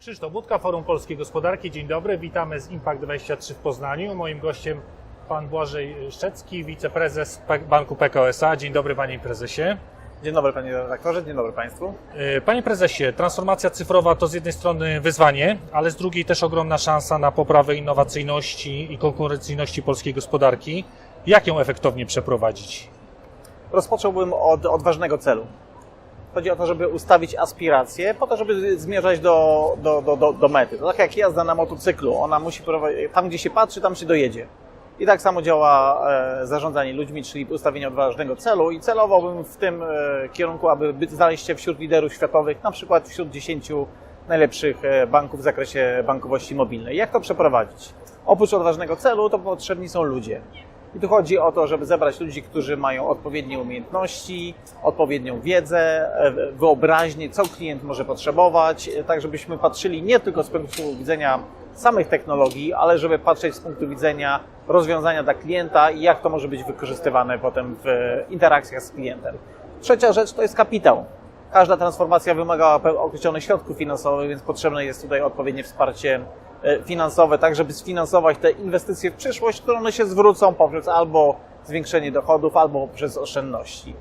Krzysztof Budka, Forum Polskiej Gospodarki. Dzień dobry, witamy z Impact 23 w Poznaniu. Moim gościem pan Błażej Szczecki, wiceprezes Banku PKO SA. Dzień dobry panie prezesie. Dzień dobry panie redaktorze, dzień dobry państwu. E, Panie prezesie, transformacja cyfrowa to z jednej strony wyzwanie, ale z drugiej też ogromna szansa na poprawę innowacyjności i konkurencyjności polskiej gospodarki. Jak ją efektownie przeprowadzić? Rozpocząłbym od odważnego celu. Chodzi o to, żeby ustawić aspiracje, po to, żeby zmierzać do, do, do, do, do mety. To tak jak jazda na motocyklu, ona musi prowadzić, tam gdzie się patrzy, tam się dojedzie. I tak samo działa e, zarządzanie ludźmi, czyli ustawienie odważnego celu i celowałbym w tym e, kierunku, aby znaleźć się wśród liderów światowych, na przykład wśród 10 najlepszych e, banków w zakresie bankowości mobilnej. Jak to przeprowadzić? Oprócz odważnego celu, to potrzebni są ludzie. I tu chodzi o to, żeby zebrać ludzi, którzy mają odpowiednie umiejętności, odpowiednią wiedzę, e, wyobraźnię, co klient może potrzebować, e, tak żebyśmy patrzyli nie tylko z punktu widzenia samych technologii, ale żeby patrzeć z punktu widzenia rozwiązania dla klienta i jak to może być wykorzystywane potem w interakcjach z klientem. Trzecia rzecz to jest kapitał. Każda transformacja wymaga określonych środków finansowych, więc potrzebne jest tutaj odpowiednie wsparcie finansowe, tak żeby sfinansować te inwestycje w przyszłość, które one się zwrócą poprzez albo zwiększenie dochodów, albo przez oszczędności.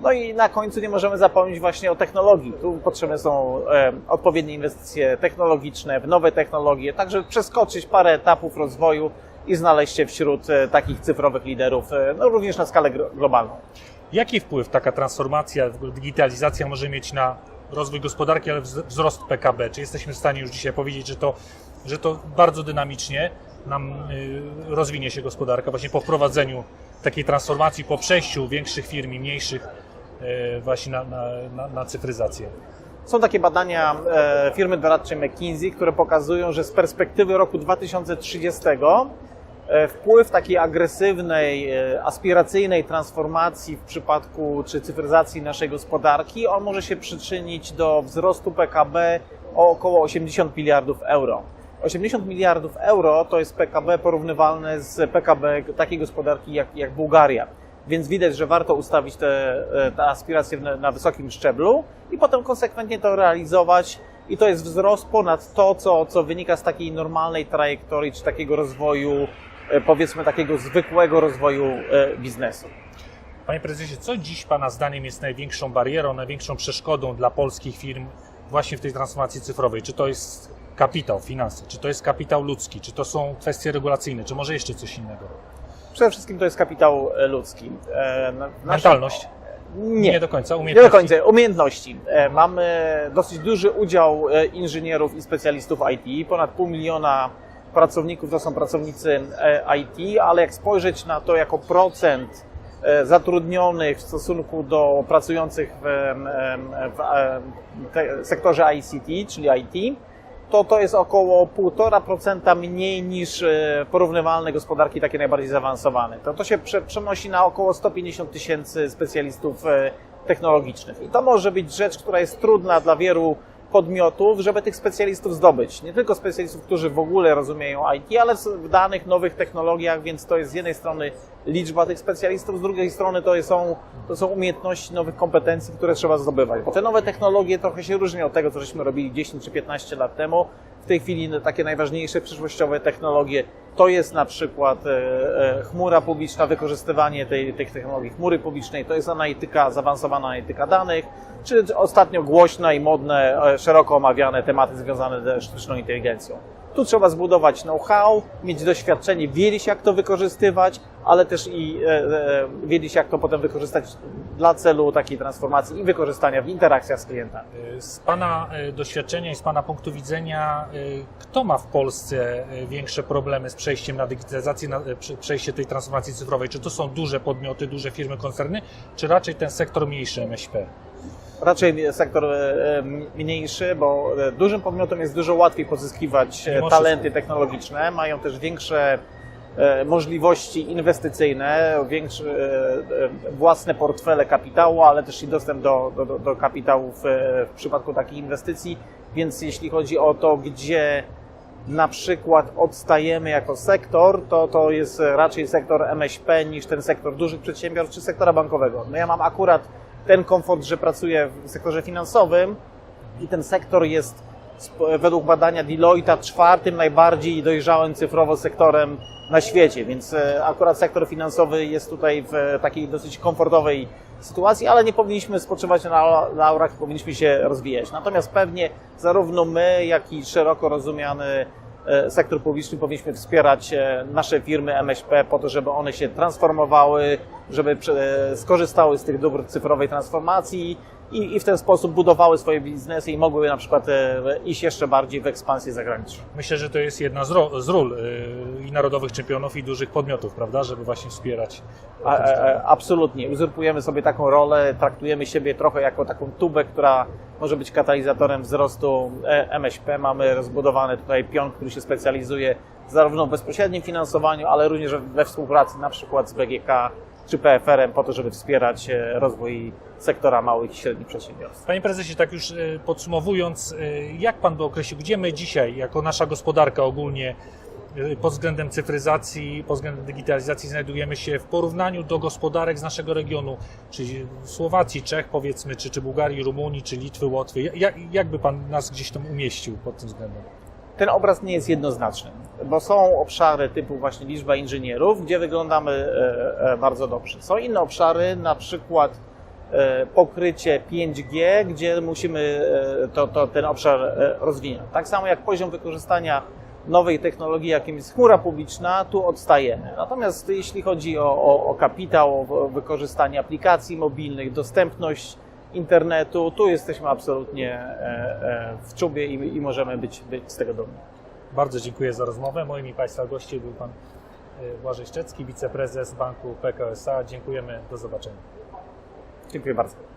No i na końcu nie możemy zapomnieć właśnie o technologii. Tu potrzebne są e, odpowiednie inwestycje technologiczne w nowe technologie, tak żeby przeskoczyć parę etapów rozwoju i znaleźć się wśród e, takich cyfrowych liderów, e, no również na skalę globalną. Jaki wpływ taka transformacja, digitalizacja może mieć na rozwój gospodarki, ale wz- wzrost PKB? Czy jesteśmy w stanie już dzisiaj powiedzieć, że to, że to bardzo dynamicznie nam y, rozwinie się gospodarka właśnie po wprowadzeniu takiej transformacji, po przejściu większych firm i mniejszych y, właśnie na, na, na, cyfryzację? Są takie badania e, firmy doradczej McKinsey, które pokazują, że z perspektywy roku 2030 e, wpływ takiej agresywnej, e, aspiracyjnej transformacji w przypadku czy cyfryzacji naszej gospodarki, on może się przyczynić do wzrostu PKB o około 80 miliardów euro. 80 miliardów euro to jest PKB porównywalne z PKB takiej gospodarki jak, jak Bułgaria. Więc widać, że warto ustawić te, e, te aspiracje na, wysokim szczeblu i potem konsekwentnie to realizować. I to jest wzrost ponad to, co, co wynika z takiej normalnej trajektorii, czy takiego rozwoju, e, powiedzmy takiego zwykłego rozwoju e, biznesu. Panie prezesie, co dziś Pana zdaniem jest największą barierą, największą przeszkodą dla polskich firm właśnie w tej transformacji cyfrowej? Czy to jest kapitał, finanse, czy to jest kapitał ludzki, czy to są kwestie regulacyjne, czy może jeszcze coś innego? Przede wszystkim to jest kapitał e, ludzki. E, Mentalność? Nie. do końca, Nie umiejętności? do końca. Umiejętności. E, Mamy dosyć duży udział inżynierów i specjalistów IT. Ponad pół miliona pracowników to są pracownicy IT, ale jak spojrzeć na to jako procent zatrudnionych w stosunku do pracujących w, w te- sektorze ICT, czyli IT, to to jest około 1,5% mniej niż e, porównywalne gospodarki takie najbardziej zaawansowane. To, to się prze, przenosi na około 150 tysięcy specjalistów e, technologicznych. I to może być rzecz, która jest trudna dla wielu podmiotów, żeby tych specjalistów zdobyć. Nie tylko specjalistów, którzy w ogóle rozumieją IT, ale w- danych nowych technologiach, więc to jest z jednej strony liczba tych specjalistów, z drugiej strony to są, to są umiejętności nowych kompetencji, które trzeba zdobywać. Bo te nowe technologie trochę się różnią od tego, co żeśmy robili 10 czy 15 lat temu. W tej chwili takie najważniejsze przyszłościowe technologie to jest na przykład e, e, chmura publiczna, wykorzystywanie tej, tych technologii chmury publicznej, to jest analityka, zaawansowana analityka danych, czy ostatnio głośne i modne, e, szeroko omawiane tematy związane ze sztuczną inteligencją. Tu trzeba zbudować know-how, mieć doświadczenie, wiedzieć jak to wykorzystywać, ale też i e, e, wiedzieć jak to potem wykorzystać dla celu takiej transformacji i wykorzystania w interakcjach z klientami. Z Pana e, doświadczenia i z Pana punktu widzenia, kto ma w Polsce większe problemy z przejściem na digitalizację, na prze- przejście tej transformacji cyfrowej? Czy to są duże podmioty, duże firmy, koncerny, czy raczej ten sektor mniejszy MŚP? Raczej sektor e, mniejszy, bo e, dużym podmiotom jest dużo łatwiej pozyskiwać e, talenty technologiczne, mają też większe możliwości inwestycyjne, większe własne portfele kapitału, ale też i dostęp do, do, do- do kapitału w, w przypadku takich inwestycji. Więc jeśli chodzi o to, gdzie na przykład odstajemy jako sektor, to to jest raczej sektor MŚP niż ten sektor dużych przedsiębiorstw czy sektora bankowego. No ja mam akurat ten komfort, że pracuję w sektorze finansowym i ten sektor jest według badania Deloitte czwartym najbardziej dojrzałym cyfrowo sektorem na świecie, więc e, akurat sektor finansowy jest tutaj w takiej dosyć komfortowej sytuacji, ale nie powinniśmy spoczywać na laurach, powinniśmy się rozwijać. Natomiast pewnie zarówno my, jak i szeroko rozumiany e, sektor publiczny powinniśmy wspierać e, nasze firmy MŚP po to, żeby one się transformowały, żeby prze- skorzystały z tych dóbr cyfrowej transformacji i, i w ten sposób budowały swoje biznesy i mogły na przykład e, iść jeszcze bardziej w ekspansję zagraniczną. Myślę, że to jest jedna z, ro, z ról y, i narodowych czempionów, i dużych podmiotów, prawda, żeby właśnie wspierać. A, e, e, absolutnie. Uzurpujemy sobie taką rolę, traktujemy siebie trochę jako taką tubę, która może być katalizatorem wzrostu e, MŚP. Mamy rozbudowany tutaj pion, który się specjalizuje zarówno w bezpośrednim finansowaniu, ale również we współpracy na przykład z BGK czy PFR-em po to, żeby wspierać e, rozwój sektora małych i średnich przedsiębiorstw. Panie prezesie, tak już y, podsumowując, y, jak pan by określił, gdzie my dzisiaj, jako nasza gospodarka ogólnie, pod względem cyfryzacji, pod względem digitalizacji znajdujemy się w porównaniu do gospodarek z naszego regionu, czyli Słowacji, Czech powiedzmy, czy, czy Bułgarii, Rumunii, czy Litwy, Łotwy. Jak, jak by pan nas gdzieś tam umieścił pod tym względem? Ten obraz nie jest jednoznaczny, bo są obszary typu właśnie liczba inżynierów, gdzie wyglądamy e, e, bardzo dobrze. Są inne obszary, na przykład e, pokrycie 5G, gdzie musimy to, to, ten obszar rozwinąć. Tak samo jak poziom wykorzystania nowej technologii, jakim jest chmura publiczna, tu odstajemy. Natomiast jeśli chodzi o, o, o kapitał, o wykorzystanie aplikacji mobilnych, dostępność internetu, tu jesteśmy absolutnie e, e, w czubie i, i możemy być, być z tego dumni. Bardzo dziękuję za rozmowę. Moim i Państwa gościem był Pan y, Błażej Szczecki, wiceprezes Banku PKO SA. Dziękujemy, do zobaczenia. Dziękuję bardzo.